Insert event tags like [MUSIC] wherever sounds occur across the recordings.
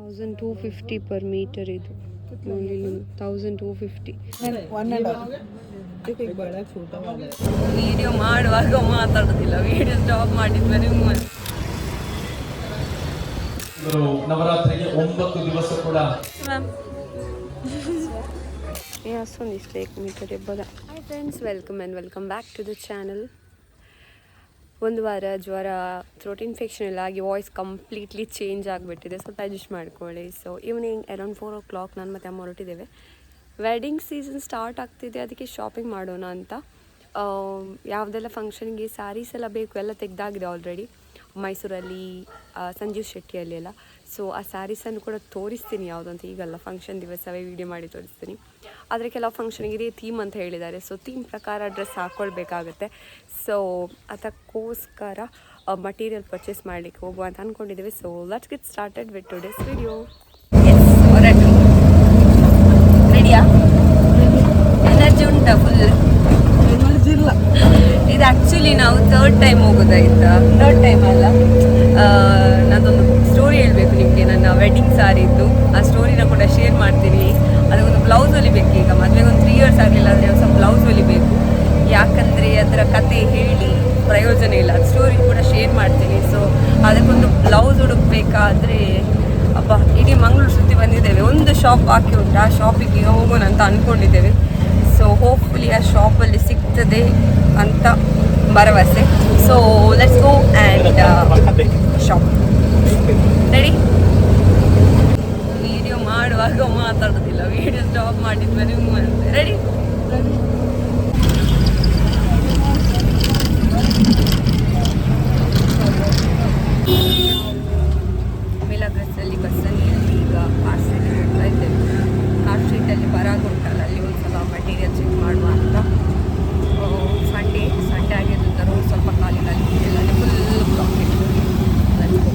Thousand two fifty per meter ಇದು. Thousand two fifty video ಮಾಡುವಾಗ ಮಾತಾಡೋದಿಲ್ಲ. ವಿಡಿಯೋ ಸ್ಟಾಪ್ ಮಾಡಿದ್ಮೇಲೆ ನವರಾತ್ರಿಗೆ ಒಂಬತ್ತು ದಿವಸ ಕೂಡ. ಅಷ್ಟೊಂದು ಇಷ್ಟ meter ಇರ್ಬೋದಾ hi friends welcome and welcome back to the channel ಒಂದು ವಾರ ಜ್ವರ ಥ್ರೋಟ್ ಇನ್ಫೆಕ್ಷನ್ ಎಲ್ಲ ಆಗಿ ವಾಯ್ಸ್ ಕಂಪ್ಲೀಟ್ಲಿ ಚೇಂಜ್ ಆಗಿಬಿಟ್ಟಿದೆ. ಸ್ವಲ್ಪ ಅಡ್ಜಸ್ಟ್ ಮಾಡ್ಕೊಳ್ಳಿ. So evening around four o'clock ನಾನು ಮತ್ತೆ ಅಮ್ಮ ಹೊರಟಿದ್ದೇವೆ. ವೆಡ್ಡಿಂಗ್ ಸೀಸನ್ ಸ್ಟಾರ್ಟ್ ಆಗ್ತಿದೆ. ಅದಕ್ಕೆ ಶಾಪಿಂಗ್ ಮಾಡೋಣ ಅಂತ. ಯಾವುದೆಲ್ಲ ಫಂಕ್ಷನ್ಗೆ ಸ್ಯಾರೀಸ್ ಎಲ್ಲ ಬೇಕು ಎಲ್ಲ ತೆಗ್ದಾಗಿದೆ ಆಲ್ರೆಡಿ ಮೈಸೂರಲ್ಲಿ ಸಂಜೀವ್ ಶೆಟ್ಟಿಯಲ್ಲಿ ಎಲ್ಲ ಸೊ ಆ ಸ್ಯಾರೀಸನ್ನು ಕೂಡ ತೋರಿಸ್ತೀನಿ ಯಾವುದಂತ ಈಗಲ್ಲ ಫಂಕ್ಷನ್ ದಿವಸವೇ ವೀಡಿಯೋ ಮಾಡಿ ತೋರಿಸ್ತೀನಿ. ಆದರೆ ಕೆಲವು ಫಂಕ್ಷನ್ಗೆ ಇದೇ ಥೀಮ್ ಅಂತ ಹೇಳಿದ್ದಾರೆ. ಸೊ ಥೀಮ್ ಪ್ರಕಾರ ಡ್ರೆಸ್ ಹಾಕ್ಕೊಳ್ಬೇಕಾಗತ್ತೆ ಸೊ ಅದಕ್ಕೋಸ್ಕರ ಮಟೀರಿಯಲ್ ಪರ್ಚೇಸ್ ಮಾಡಲಿಕ್ಕೆ ಹೋಗುವ ಅಂತ ಅಂದ್ಕೊಂಡಿದ್ದೀವಿ so let's get started with today's video ರೆಡಿಯಾ energy ಉಂಟಾ ಫುಲ್ ಎನರ್ಜಿ ಇಲ್ಲ. ಇದು ಆ್ಯಕ್ಚುಲಿ ನಾವು ತರ್ಡ್ ಟೈಮ್ ಹೋಗೋದಾಯ್ತಾ ತರ್ಡ್ ಟೈಮ್ ಅಲ್ಲ. ನಾನೊಂದು ಸ್ಟೋರಿ ಹೇಳಬೇಕು ನಿಮಗೆ, ನನ್ನ ವೆಡ್ಡಿಂಗ್ ಇತ್ತು ಆ ಸ್ಟೋರಿನ ಕೂಡ ಶೇರ್ ಮಾಡ್ತೀನಿ. ಅದಕ್ಕೊಂದು ಬ್ಲೌಸ್ ಹೊಲಿಬೇಕು ಈಗ. ಮದುವೆಗೆ ಒಂದು ತ್ರೀ ಇಯರ್ಸ್ ಆಗಲಿಲ್ಲ ಅಂದರೆ ಹೊಸ ಬ್ಲೌಸ್ ಹೊಲಿಬೇಕು ಯಾಕಂದರೆ ಅದರ ಕತೆ ಹೇಳಿ ಪ್ರಯೋಜನ ಇಲ್ಲ. ಅದು ಸ್ಟೋರಿ ಕೂಡ ಶೇರ್ ಮಾಡ್ತೀನಿ. ಸೊ ಅದಕ್ಕೊಂದು ಬ್ಲೌಸ್ ಹುಡುಕ್ಬೇಕಾದ್ರೆ ಅಪ್ಪ ಇಡೀ ಮಂಗಳೂರು ಸುತ್ತಿ ಬಂದಿದ್ದೇವೆ. ಒಂದು ಶಾಪ್ ಹಾಕಿ ಉಂಟು, ಆ ಶಾಪಿಗೆ ಹೋಗೋಣ ಅಂತ ಅಂದ್ಕೊಂಡಿದ್ದೇವೆ ಸೊ ಹೋಪ್ಫುಲಿ ಆ ಶಾಪಲ್ಲಿ ಸಿಗ್ತದೆ ಅಂತ ಭರವಸೆ. So let's go and shop ready video ಮಾಡುವಾಗ ಮಾತಾಡೋದಿಲ್ಲ. ವಿಡಿಯೋ ಸ್ಟಾಪ್ ಮಾಡಿದ್ಮೇಲೆ ರೆಡಿ ಮಿಲಾಗ್ರಸ್ಸಲ್ಲಿ ಬಸ್ಸಲ್ಲಿ ಅಲ್ಲಿ ಈಗ ಕಾರ್ ಸ್ಟ್ರೀಟಿಗೆ ಹೋಗ್ತಾ ಇದ್ದೇವೆ ಕಾರ್ ಸ್ಟ್ರೀಟಲ್ಲಿ ಬರಾಗ ಉಂಟಲ್ಲ ಅಲ್ಲಿ ಒಂದು ಸಲ ಮಟೀರಿಯಲ್ ಚೆಕ್ ಮಾಡುವ ಅಂತ ಸಂಡೇ ಸಂಡೇ ಆಗಿದ್ದರಿಂದ ರೋಡ್ ಸ್ವಲ್ಪ ಖಾಲಿ ಖಾಲಿ ಇಲ್ಲ ಅಲ್ಲಿ ಫುಲ್ ಬ್ಲಾಕ್ ಇತ್ತು Let's go.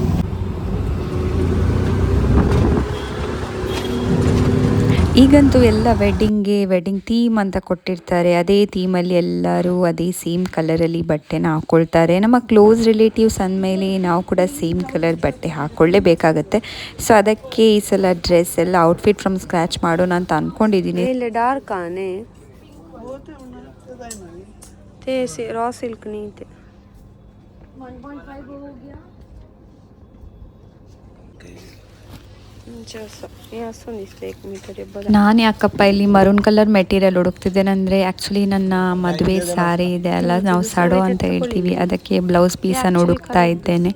ಈಗಂತೂ ಎಲ್ಲ ವೆಡ್ಡಿಂಗ್ಗೆ ವೆಡ್ಡಿಂಗ್ ಥೀಮ್ ಅಂತ ಕೊಟ್ಟಿರ್ತಾರೆ. ಅದೇ ಥೀಮಲ್ಲಿ ಎಲ್ಲರೂ ಅದೇ ಸೇಮ್ ಕಲರಲ್ಲಿ ಬಟ್ಟೆನ ಹಾಕ್ಕೊಳ್ತಾರೆ ನಮ್ಮ ಕ್ಲೋಸ್ ರಿಲೇಟಿವ್ಸ್ ಅಂದಮೇಲೆ ನಾವು ಕೂಡ ಸೇಮ್ ಕಲರ್ ಬಟ್ಟೆ ಹಾಕ್ಕೊಳ್ಳೇಬೇಕಾಗತ್ತೆ ಸೊ ಅದಕ್ಕೆ ಈ ಸಲ ಡ್ರೆಸ್ ಎಲ್ಲ ಔಟ್ಫಿಟ್ ಫ್ರಮ್ ಸ್ಕ್ರ್ಯಾಚ್ ಮಾಡೋಣ ಅಂತ ಅಂದ್ಕೊಂಡಿದ್ದೀನಿ ಇಲ್ಲ ಡಾರ್ಕ್ ಆನೆ. ರಾ ಸಿಲ್ಕ್ ನೀತೆ. ನಾನು ಯಾಕಪ್ಪ ಇಲ್ಲಿ ಮರೂನ್ ಕಲರ್ ಮೆಟೀರಿಯಲ್ ಹುಡುಕ್ತಿದ್ದೇನೆಂದರೆ ಆ್ಯಕ್ಚುಲಿ ನನ್ನ ಮದುವೆ ಸಾರಿ ಇದೆ ಅಲ್ಲ ನಾವು ಸಡೋ ಅಂತ ಹೇಳ್ತೀವಿ. ಅದಕ್ಕೆ ಬ್ಲೌಸ್ ಪೀಸನ್ನು ಹುಡುಕ್ತಾ ಇದ್ದೇನೆ.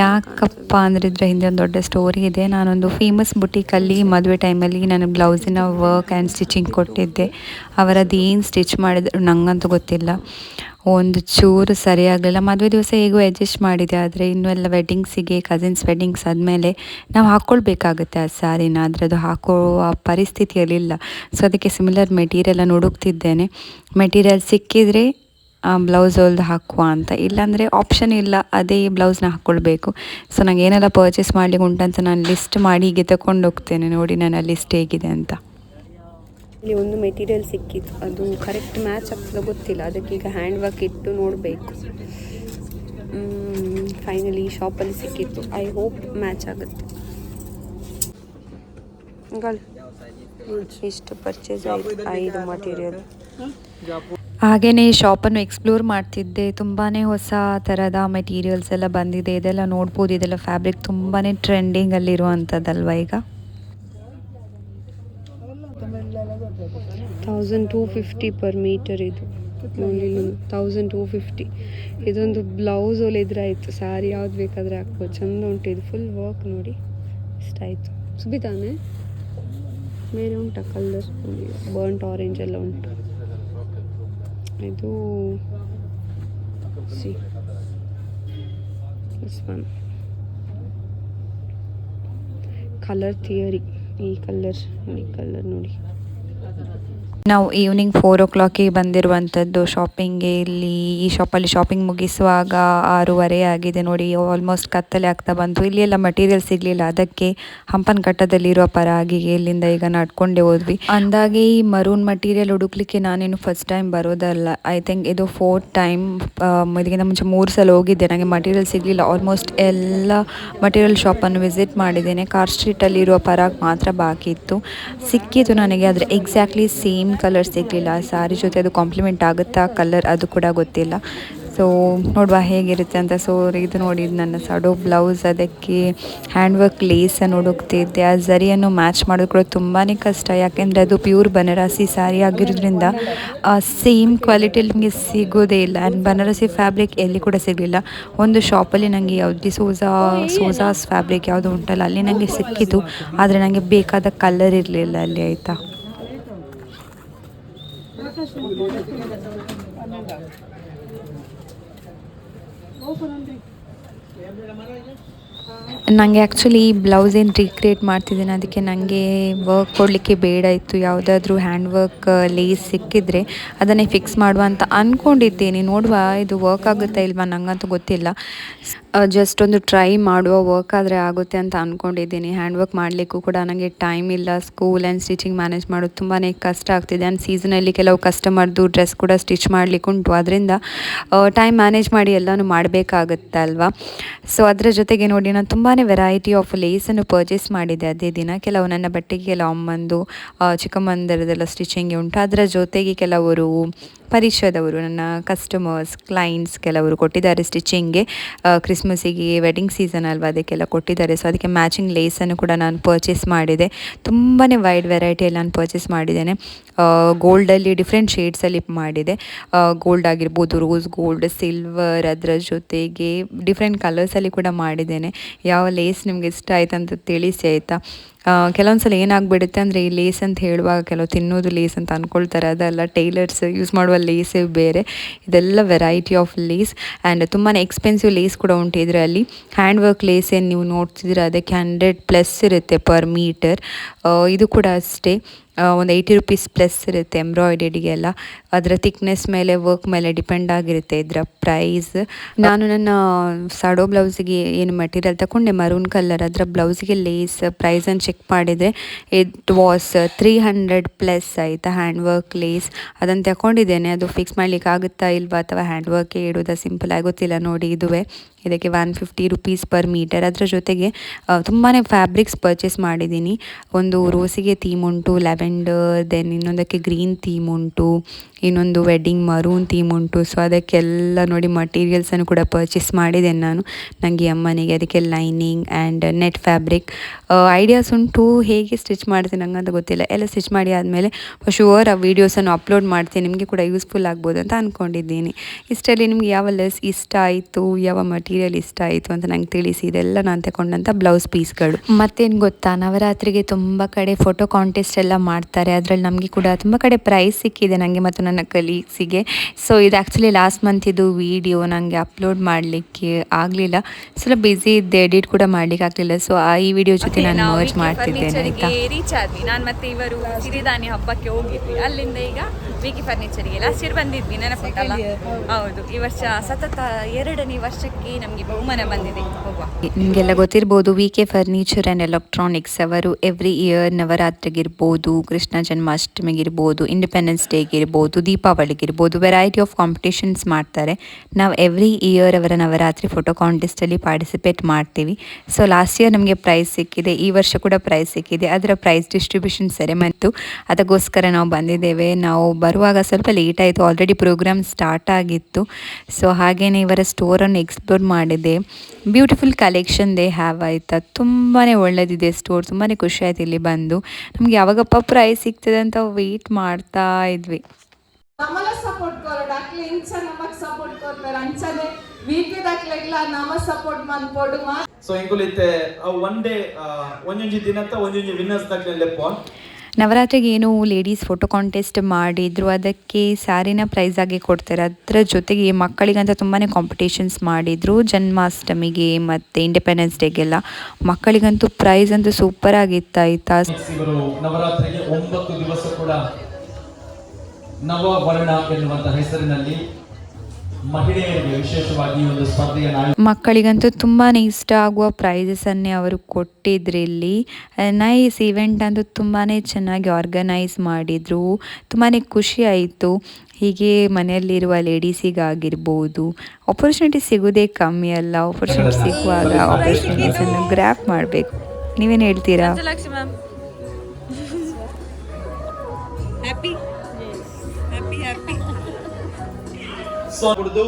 ಯಾಕಪ್ಪ ಅಂದರೆ ಇದ್ರ ಹಿಂದೆ ಒಂದು ದೊಡ್ಡ ಸ್ಟೋರಿ ಇದೆ. ನಾನೊಂದು ಫೇಮಸ್ ಬುಟೀಕಲ್ಲಿ ಮದುವೆ ಟೈಮಲ್ಲಿ ನಾನು ಬ್ಲೌಸಿನ ವರ್ಕ್ ಆ್ಯಂಡ್ ಸ್ಟಿಚಿಂಗ್ ಕೊಟ್ಟಿದ್ದೆ. ಅವರದ್ದು ಏನು ಸ್ಟಿಚ್ ಮಾಡಿದ್ರು ನಂಗಂತೂ ಗೊತ್ತಿಲ್ಲ. ಒಂದು ಚೂರು ಸರಿಯಾಗಲಿಲ್ಲ. ಮದುವೆ ದಿವಸ ಹೇಗೂ ಅಡ್ಜಸ್ಟ್ ಮಾಡಿದೆ. ಆದರೆ ಇನ್ನೂ ಎಲ್ಲ ವೆಡ್ಡಿಂಗ್ಸಿಗೆ ಕಸಿನ್ಸ್ ವೆಡ್ಡಿಂಗ್ಸ್ ಆದಮೇಲೆ ನಾವು ಹಾಕ್ಕೊಳ್ಬೇಕಾಗುತ್ತೆ ಆ ಸ್ಯಾರಿನ ಆದರೆ ಅದು ಹಾಕುವ ಪರಿಸ್ಥಿತಿಯಲ್ಲಿಲ್ಲ ಸೊ ಅದಕ್ಕೆ ಸಿಮಿಲರ್ ಮೆಟೀರಿಯಲನ್ನು ಹುಡುಕ್ತಿದ್ದೇನೆ. ಮೆಟೀರಿಯಲ್ ಸಿಕ್ಕಿದರೆ ಬ್ಲೌಸ್ ಹೊಲ್ದು ಹಾಕುವ ಅಂತ. ಇಲ್ಲಾಂದರೆ ಆಪ್ಷನ್ ಇಲ್ಲ. ಅದೇ ಬ್ಲೌಸ್ನ ಹಾಕ್ಕೊಳ್ಬೇಕು ಸೊ ನನಗೆ ಏನೆಲ್ಲ ಪರ್ಚೇಸ್ ಮಾಡಲಿಕ್ಕೆ ಉಂಟಂತ ನಾನು ಲಿಸ್ಟ್ ಮಾಡಿ ಹೀಗೆ ತಗೊಂಡು ಹೋಗ್ತೇನೆ. ನೋಡಿ, ನನ್ನ ಲಿಸ್ಟ್ ಹೇಗಿದೆ ಅಂತ. ಇಲ್ಲಿ ಒಂದು ಮೆಟೀರಿಯಲ್ ಸಿಕ್ಕಿತ್ತು. ಅದು ಕರೆಕ್ಟ್ ಮ್ಯಾಚ್ ಆಗ್ತದೆ ಗೊತ್ತಿಲ್ಲ. ಅದಕ್ಕೆ ಈಗ ಹ್ಯಾಂಡ್ ವರ್ಕ್ ಇಟ್ಟು ನೋಡಬೇಕು. ಫೈನಲಿ ಶಾಪಲ್ಲಿ ಸಿಕ್ಕಿತ್ತು. ಐ ಹೋಪ್ ಮ್ಯಾಚ್ ಆಗುತ್ತೆ. ಇಷ್ಟು ಪರ್ಚೇಸ್ ಆಯಿತು? ಐದು ಮಟೀರಿಯಲ್ ಹಾಗೆಯೇ ಶಾಪನ್ನು ಎಕ್ಸ್ಪ್ಲೋರ್ ಮಾಡ್ತಿದ್ದೆ. ತುಂಬಾ ಹೊಸ ಥರದ ಮೆಟೀರಿಯಲ್ಸ್ ಎಲ್ಲ ಬಂದಿದೆ. ಇದೆಲ್ಲ ನೋಡ್ಬೋದು. ಇದೆಲ್ಲ ಫ್ಯಾಬ್ರಿಕ್ ತುಂಬಾ ಟ್ರೆಂಡಿಂಗಲ್ಲಿರುವಂಥದ್ದಲ್ವ ಈಗ? Thousand two fifty per meter ಇದು. ತೌಸಂಡ್ ಟೂ ಫಿಫ್ಟಿ ಇದೊಂದು ಬ್ಲೌಸ್ ಹೊಲಿದ್ರೆ ಆಯಿತು. ಸ್ಯಾರಿ ಯಾವ್ದು ಬೇಕಾದರೆ ಹಾಕ್ಬೋದು. ಚಂದ ಉಂಟು ಇದು. ಫುಲ್ ವರ್ಕ್ ನೋಡಿ. ಇಷ್ಟಾಯಿತು ಸುಬಿತಾನೆ ಬೇರೆ ಉಂಟಾ ಕಲರ್ ಬರ್ಂಟ್ ಆರೆಂಜ್ ಎಲ್ಲ ಉಂಟು. ಇದು ಸಿ ಒನ್ ಕಲರ್ ಥಿಯರಿ ಈ ಕಲರ್ ಈ ಕಲರ್ ನೋಡಿ. ನಾವು ಈವ್ನಿಂಗ್ ಫೋರ್ ಓ ಕ್ಲಾಕಿಗೆ ಬಂದಿರುವಂಥದ್ದು ಶಾಪಿಂಗ್ಗೆ ಇಲ್ಲಿ ಈ ಶಾಪಲ್ಲಿ ಶಾಪಿಂಗ್ ಮುಗಿಸುವಾಗ ಆರೂವರೆ ಆಗಿದೆ ನೋಡಿ ಆಲ್ಮೋಸ್ಟ್ ಕತ್ತಲೆ ಆಗ್ತಾ ಬಂತು. ಇಲ್ಲಿ ಎಲ್ಲ ಮಟೀರಿಯಲ್ ಸಿಗಲಿಲ್ಲ. ಅದಕ್ಕೆ ಹಂಪನಘಟ್ಟದಲ್ಲಿರುವ ಪರಾಗಿಗೆ ಇಲ್ಲಿಂದ ಈಗ ನಡ್ಕೊಂಡೇ ಹೋದ್ವಿ. ಅಂದಾಗೆ ಈ ಮರೂನ್ ಮಟೀರಿಯಲ್ ಹುಡುಕ್ಲಿಕ್ಕೆ ನಾನೇನು ಫಸ್ಟ್ ಟೈಮ್ ಬರೋದಲ್ಲ. ಐ ಥಿಂಕ್ ಇದು ಫೋರ್ತ್ ಟೈಮ್ ಇದಕ್ಕಿಂತ ಮುಂಚೆ ಮೂರು ಸಲ ಹೋಗಿದ್ದೆ. ನನಗೆ ಮಟೀರಿಯಲ್ ಸಿಗಲಿಲ್ಲ. ಆಲ್ಮೋಸ್ಟ್ ಎಲ್ಲ ಮಟೀರಿಯಲ್ ಶಾಪನ್ನು ವಿಸಿಟ್ ಮಾಡಿದ್ದೇನೆ. ಕಾರ್ ಸ್ಟ್ರೀಟಲ್ಲಿರುವ ಪರಾಗ್ ಮಾತ್ರ ಬಾಕಿ ಇತ್ತು. ಸಿಕ್ಕಿತು ನನಗೆ, ಆದರೆ ಎಕ್ಸಾಕ್ಟ್ಲಿ ಸೇಮ್ ಕಲರ್ ಸಿಗಲಿಲ್ಲ ಸಾರಿ ಜೊತೆ ಅದು ಕಾಂಪ್ಲಿಮೆಂಟ್ ಆಗುತ್ತಾ ಕಲರ್ ಅದು ಕೂಡ ಗೊತ್ತಿಲ್ಲ. ಸೊ ನೋಡುವ ಹೇಗಿರುತ್ತೆ ಅಂತ. ಸೊ ಇದು ನೋಡಿ ನನ್ನ ಸಡೋ ಬ್ಲೌಸ್ ಅದಕ್ಕೆ ಹ್ಯಾಂಡ್ ವರ್ಕ್ ಲೇಸನ್ನು ಹುಡುಕ್ತಿದ್ದೆ ಆ ಝರಿಯನ್ನು ಮ್ಯಾಚ್ ಮಾಡೋದು ಕೂಡ ತುಂಬಾ ಕಷ್ಟ. ಯಾಕೆಂದರೆ ಅದು ಪ್ಯೂರ್ ಬನಾರಸಿ ಸ್ಯಾರಿ ಆಗಿರೋದ್ರಿಂದ ಸೇಮ್ ಕ್ವಾಲಿಟಿಯಲ್ಲಿ ನಿಮಗೆ ಸಿಗೋದೇ ಇಲ್ಲ. ಆ್ಯಂಡ್ ಬನಾರಸಿ ಫ್ಯಾಬ್ರಿಕ್ ಎಲ್ಲಿ ಕೂಡ ಸಿಗಲಿಲ್ಲ. ಒಂದು ಶಾಪಲ್ಲಿ ನನಗೆ ಯಾವುದು ಸೋಜಾ ಸೋಜಾಸ್ ಫ್ಯಾಬ್ರಿಕ್ ಯಾವುದು ಉಂಟಲ್ಲ, ಅಲ್ಲಿ ನನಗೆ ಸಿಕ್ಕಿತು. ಆದರೆ ನನಗೆ ಬೇಕಾದ ಕಲರ್ ಇರಲಿಲ್ಲ ಅಲ್ಲಿ, ಆಯಿತಾ? ನನಗೆ ಆ್ಯಕ್ಚುಲಿ ಈ ಬ್ಲೌಸ್ ಏನು ರೀಕ್ರಿಯೇಟ್ ಮಾಡ್ತಿದ್ದೀನಿ, ಅದಕ್ಕೆ ನನಗೆ ವರ್ಕ್ ಕೊಡಲಿಕ್ಕೆ ಬೇಡ ಇತ್ತು. ಯಾವುದಾದ್ರೂ ಹ್ಯಾಂಡ್ ವರ್ಕ್ ಲೇಸ್ ಸಿಕ್ಕಿದ್ರೆ ಅದನ್ನೇ ಫಿಕ್ಸ್ ಮಾಡುವ ಅಂತ ಅಂದ್ಕೊಂಡಿದ್ದೇನೆ ನೋಡುವ, ಇದು ವರ್ಕ್ ಆಗುತ್ತಾ ಇಲ್ವಾ ನನಗಂತೂ ಗೊತ್ತಿಲ್ಲ. ಜಸ್ಟ್ ಒಂದು ಟ್ರೈ ಮಾಡುವ ವರ್ಕ್ ಆದರೆ ಆಗುತ್ತೆ ಅಂತ ಅಂದ್ಕೊಂಡಿದ್ದೀನಿ ಹ್ಯಾಂಡ್ ವರ್ಕ್ ಮಾಡಲಿಕ್ಕೂ ಕೂಡ ನನಗೆ ಟೈಮ್ ಇಲ್ಲ. ಸ್ಕೂಲ್ ಆ್ಯಂಡ್ ಸ್ಟಿಚಿಂಗ್ ಮ್ಯಾನೇಜ್ ಮಾಡೋದು ತುಂಬಾ ಕಷ್ಟ ಆಗ್ತಿದೆ. ಆ್ಯಂಡ್ ಸೀಸನಲ್ಲಿ ಕೆಲವು ಕಸ್ಟಮರ್ದು ಡ್ರೆಸ್ ಕೂಡ ಸ್ಟಿಚ್ ಮಾಡಲಿಕ್ಕುಂಟು ಅದರಿಂದ ಟೈಮ್ ಮ್ಯಾನೇಜ್ ಮಾಡಿ ಎಲ್ಲನೂ ಮಾಡಬೇಕಾಗುತ್ತೆ ಅಲ್ವಾ? ಸೊ ಅದರ ಜೊತೆಗೆ ನೋಡಿ, ನಾನು ತುಂಬಾ ವೆರೈಟಿ ಆಫ್ ಲೇಸನ್ನು ಪರ್ಚೇಸ್ ಮಾಡಿದೆ ಅದೇ ದಿನ. ಕೆಲವು ನನ್ನ ಬಟ್ಟೆಗೆ ಕೆಲವು ಅಮ್ಮಂದು ಚಿಕ್ಕಮ್ಮಂದರದೆಲ್ಲ ಸ್ಟಿಚಿಂಗ್ ಉಂಟು. ಅದರ ಜೊತೆಗೆ ಕೆಲವರು ಪರಿಚಯದವರು ನನ್ನ ಕಸ್ಟಮರ್ಸ್ ಕ್ಲೈಂಟ್ಸ್ ಕೆಲವರು ಕೊಟ್ಟಿದ್ದಾರೆ ಸ್ಟಿಚಿಂಗ್ಗೆ ಕ್ರಿಸ್ಮಸ್ಸಿಗೆ ವೆಡ್ಡಿಂಗ್ ಸೀಸನ್ ಅಲ್ವಾ ಅದಕ್ಕೆಲ್ಲ ಕೊಟ್ಟಿದ್ದಾರೆ. ಸೊ ಅದಕ್ಕೆ ಮ್ಯಾಚಿಂಗ್ ಲೇಸನ್ನು ಕೂಡ ನಾನು ಪರ್ಚೇಸ್ ಮಾಡಿದೆ. ತುಂಬಾ ವೈಡ್ ವೆರೈಟಿಯಲ್ಲಿ ನಾನು ಪರ್ಚೇಸ್ ಮಾಡಿದ್ದೇನೆ. ಗೋಲ್ಡಲ್ಲಿ ಡಿಫ್ರೆಂಟ್ ಶೇಡ್ಸಲ್ಲಿ ಮಾಡಿದೆ. ಗೋಲ್ಡ್ ಆಗಿರ್ಬೋದು ರೋಸ್ ಗೋಲ್ಡ್ ಸಿಲ್ವರ್ ಅದರ ಜೊತೆಗೆ ಡಿಫ್ರೆಂಟ್ ಕಲರ್ಸಲ್ಲಿ ಕೂಡ ಮಾಡಿದ್ದೇನೆ. ಯಾವ ಲೇಸ್ ನಿಮ್ಗೆ ಇಷ್ಟ ಆಯ್ತು ಅಂತ ತಿಳಿಸಿ ಆಯಿತಾ? ಕೆಲವೊಂದು ಸಲ ಏನಾಗ್ಬಿಡುತ್ತೆ ಅಂದರೆ ಈ ಲೇಸ್ ಅಂತ ಹೇಳುವಾಗ ಕೆಲವು ತಿನ್ನೋದು ಲೇಸ್ ಅಂತ ಅಂದ್ಕೊಳ್ತಾರೆ ಅದೆಲ್ಲ ಟೈಲರ್ಸ್ ಯೂಸ್ ಮಾಡುವ ಲೇಸೇ ಬೇರೆ. ಇದೆಲ್ಲ ವೆರೈಟಿ ಆಫ್ ಲೇಸ್ ಆ್ಯಂಡ್ ತುಂಬಾ ಎಕ್ಸ್ಪೆನ್ಸಿವ್ ಲೇಸ್ ಕೂಡ ಉಂಟು ಇದರಲ್ಲಿ. ಹ್ಯಾಂಡ್ ವರ್ಕ್ ಲೇಸ್ ಏನು ನೀವು ನೋಡ್ತಿದ್ರೆ ಅದಕ್ಕೆ ಹಂಡ್ರೆಡ್ ಪ್ಲಸ್ ಇರುತ್ತೆ ಪರ್ ಮೀಟರ್ ಇದು ಕೂಡ ಅಷ್ಟೇ. ಒಂದು ಏಯ್ಟಿ ರುಪೀಸ್ ಪ್ಲಸ್ ಇರುತ್ತೆ ಎಂಬ್ರಾಯ್ಡರಿಗೆಲ್ಲ ಅದರ ತಿಕ್ನೆಸ್ ಮೇಲೆ ವರ್ಕ್ ಮೇಲೆ ಡಿಪೆಂಡ್ ಆಗಿರುತ್ತೆ ಇದರ ಪ್ರೈಸ್ ನಾನು ನನ್ನ ಸಾಡೋ ಬ್ಲೌಸಿಗೆ ಏನು ಮೆಟೀರಿಯಲ್ ತಗೊಂಡೆ ಮರೂನ್ ಕಲರ್ ಅದರ ಬ್ಲೌಸಿಗೆ ಲೇಸ್ ಪ್ರೈಸನ್ನು ಚೆಕ್ ಮಾಡಿದರೆ it was three hundred plus ಆಯಿತಾ ಹ್ಯಾಂಡ್ ವರ್ಕ್ ಲೇಸ್ ಅದನ್ನು ತಗೊಂಡಿದ್ದೇನೆ ಅದು ಫಿಕ್ಸ್ ಮಾಡಲಿಕ್ಕೆ ಆಗುತ್ತಾ ಇಲ್ವಾ ಅಥವಾ ಹ್ಯಾಂಡ್ ವರ್ಕೇ ಇಡೋದಾ ಸಿಂಪಲ್ ಆಗುತ್ತಿಲ್ಲ ನೋಡಿ ಇದುವೇ. ಇದಕ್ಕೆ one fifty rupees per meter ಅದರ ಜೊತೆಗೆ ತುಂಬಾ ಫ್ಯಾಬ್ರಿಕ್ಸ್ ಪರ್ಚೇಸ್ ಮಾಡಿದ್ದೀನಿ. ಒಂದು ರೋಸಿಗೆ ಥೀಮ್ ಉಂಟು ಲ್ಯಾವೆಂಡರ್ ದೆನ್ ಇನ್ನೊಂದಕ್ಕೆ ಗ್ರೀನ್ ಥೀಮ್ ಉಂಟು, ಇನ್ನೊಂದು ವೆಡ್ಡಿಂಗ್ ಮರೂನ್ ಥೀಮ್ ಉಂಟು. ಸೊ ಅದಕ್ಕೆಲ್ಲ ನೋಡಿ ಮಟೀರಿಯಲ್ಸನ್ನು ಕೂಡ ಪರ್ಚೇಸ್ ಮಾಡಿದ್ದೇನೆ ನಾನು. ನನಗೆ ಅಮ್ಮನಿಗೆ ಅದಕ್ಕೆ lining and net fabric ideas ಉಂಟು, ಹೇಗೆ ಸ್ಟಿಚ್ ಮಾಡ್ತೀನಿ ಅಂತ ಗೊತ್ತಿಲ್ಲ. ಎಲ್ಲ ಸ್ಟಿಚ್ ಮಾಡಿ ಆದಮೇಲೆ ಶುವರ್ ಆ ವೀಡಿಯೋಸನ್ನು ಅಪ್ಲೋಡ್ ಮಾಡ್ತೀನಿ. ನಿಮಗೆ ಕೂಡ ಯೂಸ್ಫುಲ್ ಆಗ್ಬೋದು ಅಂತ ಅಂದ್ಕೊಂಡಿದ್ದೀನಿ ಇಷ್ಟರಲ್ಲಿ ನಿಮ್ಗೆ ಯಾವ ಲೆಸ್ ಇಷ್ಟ ಆಯಿತು? ಯಾವ ಮಟೀರಿಯಲ್ ಇಷ್ಟ ಆಯಿತು ಅಂತ ನಂಗೆ ತಿಳಿಸಿ ಇದೆಲ್ಲ ನಾನು ತಗೊಂಡಂಥ ಬ್ಲೌಸ್ ಪೀಸ್ಗಳು ಮತ್ತೇನು ಗೊತ್ತಾ? ನವರಾತ್ರಿಗೆ ತುಂಬ ಕಡೆ ಫೋಟೋ ಕಾಂಟೆಸ್ಟ್ ಎಲ್ಲ ಮಾಡ್ತಾರೆ. ಅದರಲ್ಲಿ ನಮಗೆ ಕೂಡ ತುಂಬ ಕಡೆ ಪ್ರೈಸ್ ಸಿಕ್ಕಿದೆ ನನಗೆ ಮತ್ತು ನನ್ನ ಕಲೀಗ್ಸಿಗೆ ಸೊ ಇದು ಆ್ಯಕ್ಚುಲಿ ಲಾಸ್ಟ್ ಮಂತ್ ಇದು ವಿಡಿಯೋ ನನಗೆ ಅಪ್ಲೋಡ್ ಮಾಡಲಿಕ್ಕೆ ಆಗಲಿಲ್ಲ. ಸ್ವಲ್ಪ ಬ್ಯುಸಿ ಇದ್ದೆ ಎಡಿಟ್ ಕೂಡ ಮಾಡಲಿಕ್ಕೆ ಆಗಲಿಲ್ಲ. ಸೊ ಆ ಈ ವಿಡಿಯೋ ಜೊತೆ ನಾನು ಮರ್ಜ್ ಮಾಡ್ತಿದ್ದೇನೆ ಆಯಿತಾ? ರೀಚ್ ಆದ್ವಿ. ನಾನು ಮತ್ತೆ ಇವರು ಸಿರಿಧಾನ್ಯ ಹಬ್ಬಕ್ಕೆ ಹೋಗಿದ್ವಿ. ಅಲ್ಲಿಂದ ಈಗ ವಿಕಿ ಫರ್ನಿಚರ್ಗೆ ಲಾಸ್ಟ್ ಇಯರ್ ಬಂದಿದ್ವಿ ನೆನಪುಂಟಲ್ಲ? ಹೌದು. ಈ ವರ್ಷ ಸತತ ಎರಡನೇ ವರ್ಷಕ್ಕೆ ನಮಗೆ ಬಹುಮಾನ ಬಂದಿದೆ. ನಿಮಗೆಲ್ಲ ಗೊತ್ತಿರ್ಬೋದು V K furniture and electronics ಅವರು ಎವ್ರಿ ಇಯರ್ ನವರಾತ್ರಿಗಿರ್ಬೋದು, ಕೃಷ್ಣ ಜನ್ಮಾಷ್ಟಮಿಗಿರ್ಬೋದು ಇಂಡಿಪೆಂಡೆನ್ಸ್ ಡೇಗಿರ್ಬೋದು ದೀಪಾವಳಿಗಿರ್ಬೋದು ವೆರೈಟಿ ಆಫ್ ಕಾಂಪಿಟೇಷನ್ಸ್ ಮಾಡ್ತಾರೆ. ನಾವು ಎವ್ರಿ ಇಯರ್ ಅವರ ನವರಾತ್ರಿ ಫೋಟೋ ಕಾಂಟೆಸ್ಟಲ್ಲಿ ಪಾರ್ಟಿಸಿಪೇಟ್ ಮಾಡ್ತೀವಿ. ಸೊ ಲಾಸ್ಟ್ ಇಯರ್ ನಮಗೆ ಪ್ರೈಸ್ ಸಿಕ್ಕಿದೆ, ಈ ವರ್ಷ ಕೂಡ ಪ್ರೈಸ್ ಸಿಕ್ಕಿದೆ. ಅದರ ಪ್ರೈಸ್ ಡಿಸ್ಟ್ರಿಬ್ಯೂಷನ್ ಸೆರೆಮನಿತ್ತು ಅದಕ್ಕೋಸ್ಕರ ನಾವು ಬಂದಿದ್ದೇವೆ. ನಾವು ಬರುವಾಗ ಸ್ವಲ್ಪ ಲೇಟ್ ಆಯಿತು ಆಲ್ರೆಡಿ ಪ್ರೋಗ್ರಾಮ್ ಸ್ಟಾರ್ಟ್ ಆಗಿತ್ತು. ಸೊ ಹಾಗೆಯೇ ಇವರ ಸ್ಟೋರನ್ನು ಎಕ್ಸ್ಪ್ಲೋರ್ ಮಾಡಿದೆ. ಬ್ಯೂಟಿಫುಲ್ ಕಲೆಕ್ಷನ್ ದೇ ಹ್ಯಾವ್ ಆಯಿತಾ. ತುಂಬಾ ಒಳ್ಳೆದಿದೆ ಸ್ಟೋರ್ ತುಂಬಾ ಖುಷಿ ಆಯ್ತು ಇಲ್ಲಿ ಬಂದು. ನಮಗೆ ಯಾವಾಗಪ್ಪ ಪ್ರೈಸ್ ಸಿಗ್ತದೆ ಅಂತ ವೇಟ್ ಮಾಡ್ತಾ ಇದ್ವಿ. ಸಪೋರ್ಟ್ ಸಪೋರ್ಟ್ ನಮ ಸಪೋರ್ಟ್ ಸೊ ಹಿಂಗುಲಿತ್ತೆ ಒಂದೇ ಒಂದೊಂಜಿ ದಿನ ಒಂದೊಂಜಿ ವಿನ್ನರ್ಸ್ ದಕ್ಲೆಲ್ಲೆ ಲೆಪ್ಪ ನವರಾತ್ರಿಗೆ ಏನು ಲೇಡೀಸ್ ಫೋಟೋ ಕಾಂಟೆಸ್ಟ್ ಮಾಡಿದ್ರು, ಅದಕ್ಕೆ ಸ್ಯಾರಿನ ಪ್ರೈಸ್ ಆಗಿ ಕೊಡ್ತಾರೆ. ಅದರ ಜೊತೆಗೆ ಮಕ್ಕಳಿಗಂತ ತುಂಬಾ ಕಾಂಪಿಟೇಷನ್ಸ್ ಮಾಡಿದರು. ಜನ್ಮಾಷ್ಟಮಿಗೆ ಮತ್ತು ಇಂಡಿಪೆಂಡೆನ್ಸ್ ಡೇಗೆಲ್ಲ ಮಕ್ಕಳಿಗಂತೂ ಪ್ರೈಸ್ ಅಂತೂ ಸೂಪರ್ ಆಗಿತ್ತು ಆಯಿತಾ ನವರಾತ್ರಿಗೆ ಒಂಬತ್ತು ದಿವಸ ಕೂಡ ನವವರ್ಣ ಎನ್ನುವಂಥ ಹೆಸರಿನಲ್ಲಿ ಮಹಿಳೆಯರಿಗೆ ವಿಶೇಷವಾಗಿ ಈ ಒಂದು ಸ್ಪರ್ಧೆಯನ್ನು ಆಯೋಜಿಸಲಾಗಿದೆ. ಮಕ್ಕಳಿಗಂತೂ ತುಂಬಾ ಇಷ್ಟ ಆಗುವ ಪ್ರೈಸಸನ್ನೇ ಅವರು ಕೊಟ್ಟಿದ್ರಲ್ಲಿ ನೈಸ್ ಇವೆಂಟ್ ಅಂತೂ ತುಂಬಾ ಚೆನ್ನಾಗಿ ಆರ್ಗನೈಸ್ ಮಾಡಿದರು. ತುಂಬಾ ಖುಷಿ ಆಯಿತು. ಹೀಗೆ ಮನೆಯಲ್ಲಿರುವ ಲೇಡೀಸಿಗಾಗಿರ್ಬೋದು ಆಪರ್ಚುನಿಟಿ ಸಿಗೋದೇ ಕಮ್ಮಿ ಅಲ್ಲ. ಆಪರ್ಚುನಿಟಿ ಸಿಗುವಾಗ ಆಪರ್ಚುನಿಟೀಸನ್ನು ಗ್ರ್ಯಾಪ್ ಮಾಡಬೇಕು. ನೀವೇನು ಹೇಳ್ತೀರಾ? ಹ್ಯಾಪಿ [LAUGHS] ಸೊ ಕುಡಿದು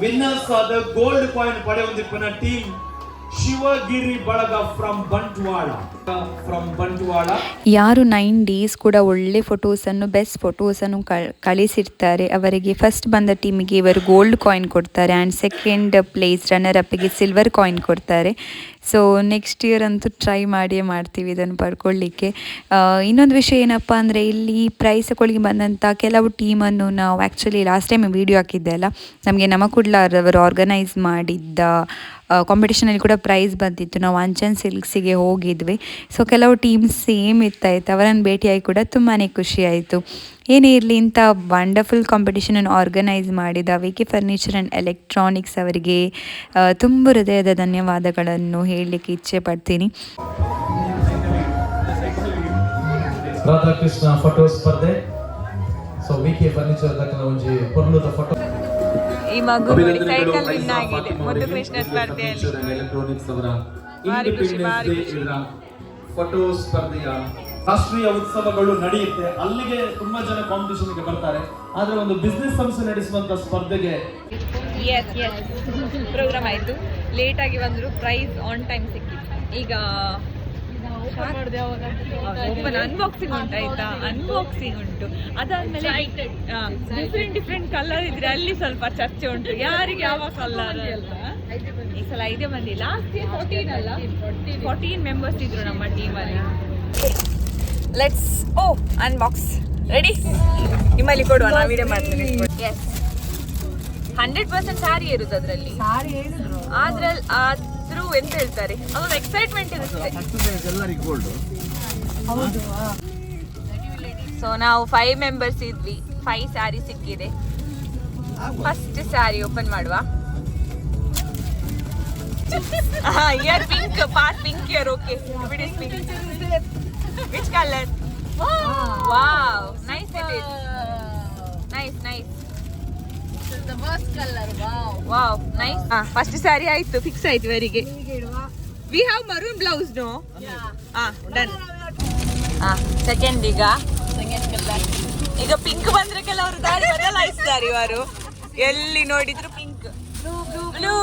ವಿನ್ನರ್ಸ್ ಆದ ಗೋಲ್ಡ್ ಕಾಯಿನ್ ಪಡೆಯುವಂದಿಪ್ಪನ ಟೀಮ್ ಶಿವಗಿರಿ ಬಳಗ ಫ್ರಮ್ ಬಂಟ್ವಾಳ. ಫ್ರಮ್ ಬಂಟ್ವಾಳ. ಯಾರು ನೈನ್ ಡೇಸ್ ಕೂಡ ಒಳ್ಳೆ ಫೋಟೋಸನ್ನು ಬೆಸ್ಟ್ ಫೋಟೋಸನ್ನು ಕಳಿಸಿರ್ತಾರೆ. ಅವರಿಗೆ ಫಸ್ಟ್ ಬಂದ ಟೀಮಿಗೆ ಇವರು ಗೋಲ್ಡ್ ಕಾಯಿನ್ ಕೊಡ್ತಾರೆ ಆ್ಯಂಡ್ ಸೆಕೆಂಡ್ ಪ್ಲೇಸ್ ರನ್ನರ್ ಅಪ್ಪಿಗೆ ಸಿಲ್ವರ್ ಕಾಯಿನ್ ಕೊಡ್ತಾರೆ. ಸೊ ನೆಕ್ಸ್ಟ್ ಇಯರ್ ಅಂತೂ ಟ್ರೈ ಮಾಡಿಯೇ ಮಾಡ್ತೀವಿ ಇದನ್ನು ಪಡ್ಕೊಳ್ಳಿಕ್ಕೆ. ಇನ್ನೊಂದು ವಿಷಯ ಏನಪ್ಪ ಅಂದರೆ ಇಲ್ಲಿ ಪ್ರೈಸ್ ಕೊಳಗೆ ಬಂದಂಥ ಕೆಲವು ಟೀಮನ್ನು ನಾವು ಆ್ಯಕ್ಚುಲಿ ಲಾಸ್ಟ್ ಟೈಮ್ ವೀಡಿಯೋ ಹಾಕಿದ್ದೆ ಅಲ್ಲ? ನಮಗೆ ನಮಕುಡ್ಲಾರವರು ಆರ್ಗನೈಸ್ ಮಾಡಿದ್ದ ಕಾಂಪಿಟೇಷನಲ್ಲಿ ಕೂಡ ಪ್ರೈಸ್ ಬಂದಿತ್ತು. ನಾವು ಅಂಚನ್ ಸಿಲ್ಕ್ಸಿಗೆ ಹೋಗಿದ್ವಿ. ಸೊ ಕೆಲವು ಟೀಮ್ಸ್ ಸೇಮ್ ಇತ್ತಾಯ್ತು. ಅವರನ್ನು ಭೇಟಿಯಾಗಿ ಕೂಡ ತುಂಬಾ ಖುಷಿ ಆಯಿತು. ಏನೇ ಇರಲಿ, ಇಂಥ ವಂಡರ್ಫುಲ್ ಕಾಂಪಿಟೇಷನನ್ನು ಆರ್ಗನೈಸ್ ಮಾಡಿದ V K furniture and electronics ಅವರಿಗೆ ತುಂಬ ಹೃದಯದ ಧನ್ಯವಾದಗಳನ್ನು ಹೇಳಲಿಕ್ಕೆ ಇಚ್ಛೆ ಪಡ್ತೀನಿ. ರಾಧಾಕೃಷ್ಣ ಫೋಟೋ ಸ್ಪರ್ಧೆ. So V K furniture photo ಈ ಮಗು ನೋಡಿ ಸೈಕಲ್ ವಿನ್ ಆಗಿದೆ. ಮುದ್ದು ಕೃಷ್ಣ ಸ್ಪರ್ಧೆಯಲ್ಲಿ. ಎಲೆಕ್ಟ್ರಾನಿಕ್ಸ್ ಅವರ ಭಾರಿ ಖುಷಿ, ಭಾರಿ Independence Day ಫೋಟೋ ಸ್ಪರ್ಧೆಯ ರಾಷ್ಟ್ರೀಯ ಉತ್ಸವಗಳು ನಡೆಯುತ್ತೆ. ಅಲ್ಲಿಗೆ ತುಂಬಾ ಜನ ಕಾಂಪಿಟೇಷನ್ಗೆ ಬರ್ತಾರೆ. ಆದ್ರೆ ಒಂದು ಬಿಸ್ನೆಸ್ ಸಂಸ್ಥೆ ನಡೆಸುವಂತ ಸ್ಪರ್ಧೆಗೆ ಎಸ್ ಎಸ್ ಪ್ರೋಗ್ರಾಮ್ ಆಯಿತು. ಲೇಟಾಗಿ ಬಂದರೂ ಪ್ರೈಸ್ ಆನ್ ಟೈಮ್ ಸಿಕ್ಕಿತ್ತು. ಈಗ ಓಪನ್ ಅನ್ಬಾಕ್ಸಿಂಗ್ ಉಂಟು ಆಯ್ತಾ? ಅನ್ಬಾಕ್ಸಿಂಗ್ ಉಂಟು. ಅದಾದ್ಮೇಲೆ ಡಿಫ್ರೆಂಟ್ ಡಿಫ್ರೆಂಟ್ ಕಲರ್ ಇದ್ರೆ ಅಲ್ಲಿ ಸ್ವಲ್ಪ ಚರ್ಚೆ ಉಂಟು. ಯಾರಿಗೆ ಯಾವ ಕಲರ್ ಅಂತ ಈ ಸಲ ಐದೇ ಮಂದಿ. ಲಾಸ್ಟ್ ಇಯರ್ ಫೋರ್ಟೀನ್ ಅಲ್ಲ? ಫೋರ್ಟೀನ್ ಮೆಂಬರ್ಸ್ ಇದ್ರು ನಮ್ಮ ಟೀಮಲ್ಲಿ ಲೆಟ್ಸ್ ಓ ಅನ್ಬಾಕ್ಸ್ ರೆಡಿ ನಿಮ್ಮಲ್ಲಿ ಕೊಡುವ ನಾವು ವಿಡಿಯೋ ಮಾಡ್ತೇನೆ ಎಸ್ ಹಂಡ್ರೆಡ್ ಪರ್ಸೆಂಟ್ ಸಾರಿ ಇರುತ್ತೆ ಅದರಲ್ಲಿ. ಆದ್ರೆ ಆದ್ರೂ ಎಂತ ಹೇಳ್ತಾರೆ? ಅದೊಂದು ಎಕ್ಸೈಟ್ಮೆಂಟ್ ಇರುತ್ತೆ. ಸೊ ನಾವು ಫೈವ್ ಮೆಂಬರ್ಸ್ ಇದ್ವಿ. ಫೈವ್ ಸ್ಯಾರಿ ಸಿಕ್ಕಿದೆ. ಫಸ್ಟ್ ಸ್ಯಾರಿ ಓಪನ್ ಮಾಡುವ. Ear pink part pink ear okay which colour wow nice it is nice nice wow nice first saree ಆಯ್ತು ಫಿಕ್ಸ್ ಆಯ್ತು ಇವರಿಗೆ we have maroon blouse no ಹಾ done ಹಾ second ಈಗ. ಈಗ ಪಿಂಕ್ ಬಂದ್ರೆ ಕೆಲವರು ದಾರಿ ಬದಲಾಯಿಸ್ತಾರೆ ಇವರು. ಎಲ್ಲಿ ನೋಡಿದ್ರು pink blue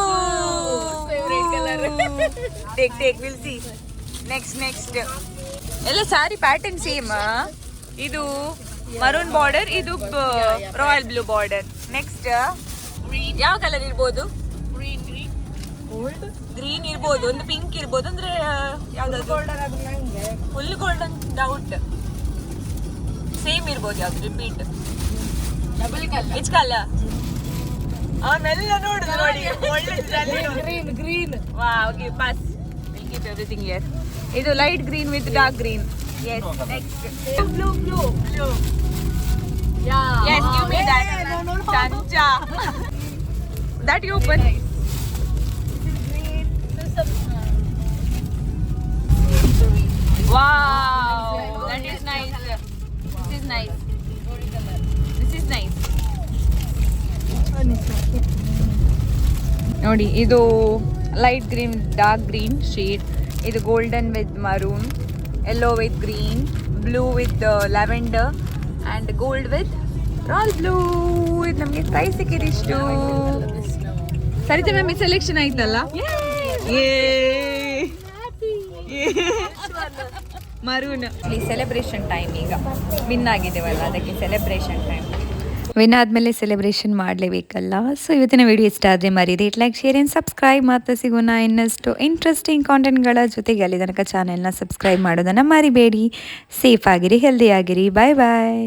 take take will see next next ಎಲ್ಲ ಸಾರಿ ಪ್ಯಾಟರ್ನ್ ಸೇಮ್ ಇದು ಮರೂನ್ ಬಾರ್ಡರ್ ಇದು ರಾಯಲ್ ಬ್ಲೂ ಬಾರ್ಡರ್ ನೆಕ್ಸ್ಟ್ ಯಾವ ಕಲರ್ ಇರ್ಬೋದು? ಗ್ರೀನ್ ಇರ್ಬೋದು ಒಂದು ಪಿಂಕ್ ಇರ್ಬೋದು ಅಂದ್ರೆ ಯಾವ್ದಾದ್ರು ಫುಲ್ ಗೋಲ್ಡನ್ ಡೌಟ್ ಸೇಮ್ ಇರ್ಬೋದು ಯಾವ್ದು ರಿಪೀಟ್ ಇಚ್ ಕಲರ್ ಅವನ್ನೆಲ್ಲ ನೋಡುದು ನೋಡಿ. ಗ್ರೀನ್ ಗ್ರೀನ್ ವಾ okay pass will keep everything ear ಇದು light green with dark green yes next blue blue blue Yes, give me that. Chancha. [LAUGHS] that you open. Wow, that is nice. This is nice. This is nice. ನೋಡಿ ಇದು light green dark green shade ಇದು golden with maroon yellow with green blue with lavender and gold with royal blue ಇದು ನಮಗೆ prize ಸಿಕ್ಕಿದೆ ಇಷ್ಟು. Sarita ma'am selection ಆಯ್ತಲ್ಲ? ಈ celebration time ಈಗ. ವಿನ್ ಆಗಿದ್ದೇವಲ್ಲ ಅದಕ್ಕೆ ಸೆಲೆಬ್ರೇಷನ್ ಟೈಮ್ ವಿನ್ ಆದಮೇಲೆ ಸೆಲೆಬ್ರೇಷನ್ ಮಾಡಲೇಬೇಕಲ್ಲ? ಸೊ ಇವತ್ತಿನ ವಿಡಿಯೋ ಇಷ್ಟ ಆದರೆ ಮರೀರಿ. ಲೈಕ್ ಶೇರ್ ಆ್ಯಂಡ್ ಸಬ್ಸ್ಕ್ರೈಬ್ ಮಾತ್ರ ಸಿಗೋಣ. ಇನ್ನಷ್ಟು ಇಂಟ್ರೆಸ್ಟಿಂಗ್ ಕಾಂಟೆಂಟ್ಗಳ ಜೊತೆಗೆ ಅಲ್ಲಿ ತನಕ ಚಾನೆಲ್ನ ಸಬ್ಸ್ಕ್ರೈಬ್ ಮಾಡೋದನ್ನು ಮರಿಬೇಡಿ. ಸೇಫ್ ಆಗಿರಿ ಹೆಲ್ದಿ ಆಗಿರಿ. ಬಾಯ್ ಬಾಯ್